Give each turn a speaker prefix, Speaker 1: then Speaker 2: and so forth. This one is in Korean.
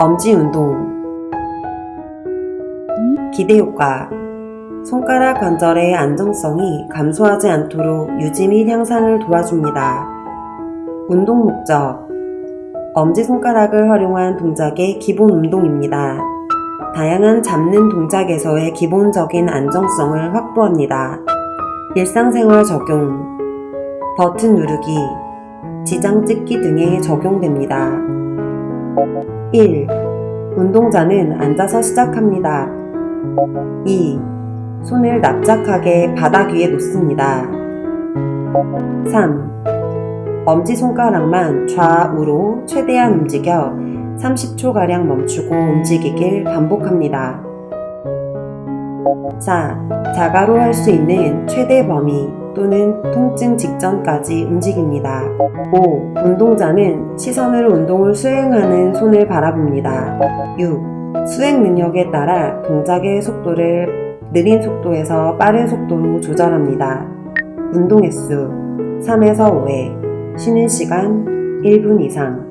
Speaker 1: 엄지 운동 기대 효과 손가락 관절의 안정성이 감소하지 않도록 유지 및 향상을 도와줍니다. 운동 목적 엄지손가락을 활용한 동작의 기본 운동입니다. 다양한 잡는 동작에서의 기본적인 안정성을 확보합니다. 일상생활 적용 버튼 누르기, 지장 찍기 등에 적용됩니다. 1. 운동자는 앉아서 시작합니다. 2. 손을 납작하게 바닥 위에 놓습니다. 3. 엄지손가락만 좌우로 최대한 움직여 30초가량 멈추고 움직이길 반복합니다. 4. 자가로 할 수 있는 최대 범위 또는 통증 직전까지 움직입니다. 5. 운동자는 시선을 운동을 수행하는 손을 바라봅니다. 6. 수행 능력에 따라 동작의 속도를 느린 속도에서 빠른 속도로 조절합니다. 운동 횟수 3에서 5회, 쉬는 시간 1분 이상.